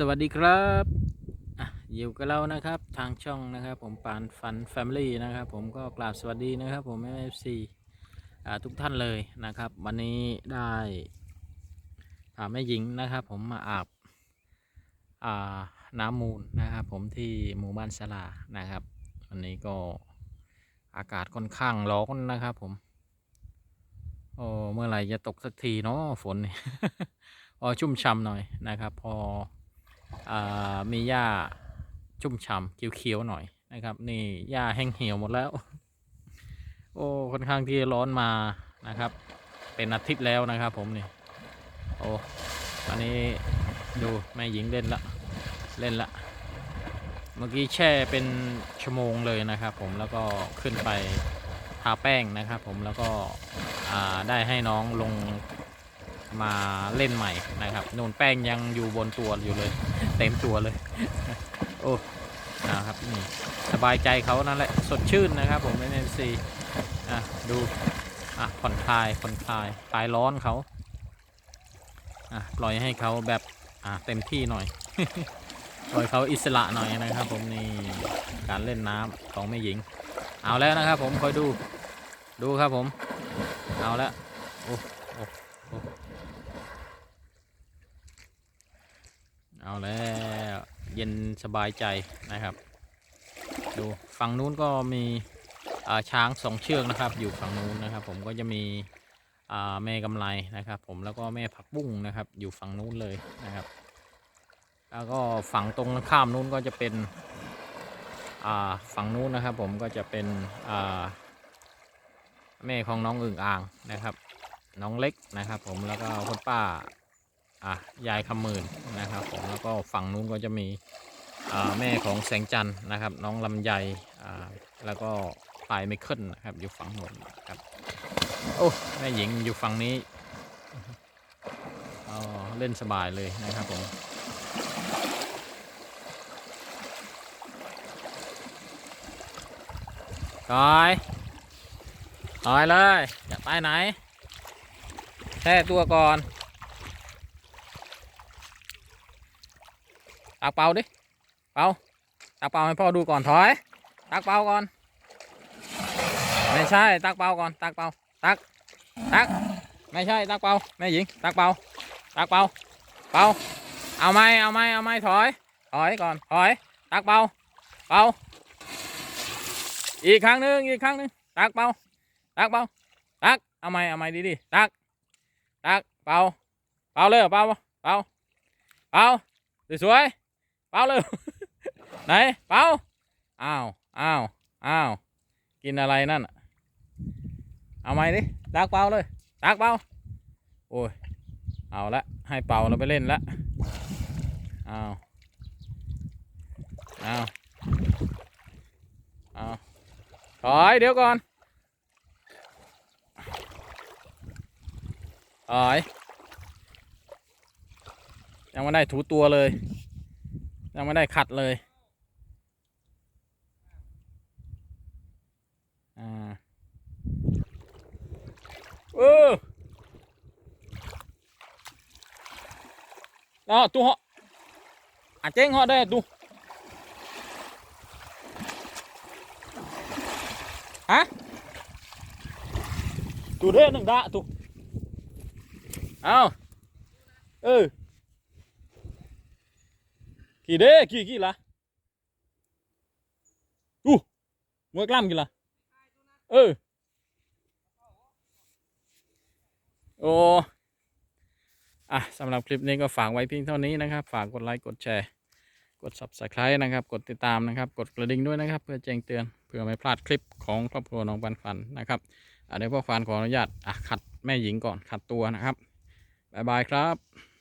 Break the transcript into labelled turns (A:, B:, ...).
A: สวัสดีครับอะอยู่กับเรานะครับทางช่องนะครับผมปานฟันแฟมิลี่นะครับผมก็กราบสวัสดีนะครับผม FC อ่าทุกท่านเลยนะครับ วันนี้ได้อ่าแม่หญิงนะครับ ผมมาอาบอ่าน้ำมูลนะครับ ผมที่หมู่บ้านสลานะครับ วันนี้ก็อากาศค่อนข้างร้อนนะครับ ผมโอ้เมื่อไหร่จะตกสักทีเนาะฝนนี่พอชุ่มช่ำหน่อยนะครับ พอ มีหญ้าชุ่มฉ่ำเขียวๆหน่อยนะครับ นี่หญ้าแห้งเหี่ยวหมดแล้ว โอ้ค่อนข้างที่ร้อนมานะครับ เป็นอาทิตย์แล้วนะครับ ผมนี่โอ้อันนี้ดูแม่หญิงเล่นละเล่นละเมื่อกี้แช่เป็นชั่วโมงเลยนะครับ ผมแล้วก็ขึ้นไปทาแป้งนะครับ ผมแล้วก็ได้ให้น้องลง มาเล่นใหม่นะครับนูนแป้งยังอยู่บนตัวอยู่เลย เต็มตัวเลย โอ้นะครับนี่สบายใจเขานั่นแหละสดชื่นนะครับ ผมเอ็นซีอะดูอะผ่อนคลายผ่อนคลายคลายร้อนเขาอะปล่อยให้เขาแบบอะเต็มที่หน่อยปล่อยเขาอิสระหน่อยนะครับ ผมนี่การเล่นน้ำของแม่หญิง เอาแล้วนะครับผมคอยดูดูครับผม เอาแล้วโอ้โอ้โอ้ เอาแล้วเย็นสบายใจนะครับ ดูฝั่งนู้นก็มีช้างสองเชือกนะครับ อยู่ฝั่งนู้นนะครับ ผมก็จะมีแม่กำไรนะครับ ผมแล้วก็แม่ผักบุ้งนะครับ อยู่ฝั่งนู้นเลยนะครับ แล้วก็ฝั่งตรงข้ามนู้นก็จะเป็นฝั่งนู้นนะครับ ผมก็จะเป็นแม่ของน้องอึ่งอ่างนะครับ น้องเล็กนะครับ ผมแล้วก็คุณป้า อะยายคำหมื่นนะครับผมแล้วก็ฝั่งนู้นก็จะมีแม่ของแสงจันทร์นะครับ น้องลำไยอ่าแล้วก็ปลายไม่ขึ้นนะครับ อยู่ฝั่งโน้นครับโอ้แม่หญิงอยู่ฝั่งนี้เล่นสบายเลยนะครับผมถอยถอยเลย จะไปไหนแช่ตัวก่อน ตักเปาดิ เปาตักเปาให้พ่อดูก่อนถอย ตักเปาก่อน ไม่ใช่ ตักเปาก่อน ตักเปา ตัก ตัก ไม่ใช่ ตักเปา แม่หญิง ตักเปา ตักเปา เปา เอาไหมเอาไหมเอาไหมถอย ถอยก่อน ถอย ตักเปา เปา อีกครั้งหนึ่งอีกครั้งหนึ่งตักเปา ตักเปา ตัก เอาไหมเอาไหมดีดีตัก ตัก เปา เปาเลยเปา เปา เปาสวยๆ ป่าเลย ไหนเป่าอ้าวอ้าวอ้าวกินอะไรนั่นเอาไหมดิตักเป่าเลยตักเป่าโอ้ยเอาละให้เป่าเราไปเล่นละอ้าวอ้าวอ้าวถอยเดี๋ยวก่อนถอยยังไม่ได้ถูตัวเลย ยังไม่ได้ขัดเลยอ่าเออแล้วตู้เหาะอาเจ้งเหาะได้ตู้ฮะตู้เด้หนึ่งด่าตู้เอาเออ กี่กี่ละอู้มวยกล้ามกี่ละเออโอ้อะสำหรับคลิปนี้ก็ฝากไว้เพียงเท่านี้นะครับ ฝากกดไลค์กดแชร์ กด subscribe นะครับ กดติดตามนะครับ กดกระดิ่งด้วยนะครับ เพื่อแจ้งเตือนเพื่อไม่พลาดคลิปของครอบครัวน้องปันฟันนะครับอะเดี๋ยวพ่อฟันขออนุญาตอะขัดแม่หญิงก่อนขัดตัวนะครับบ๊ายบายครับ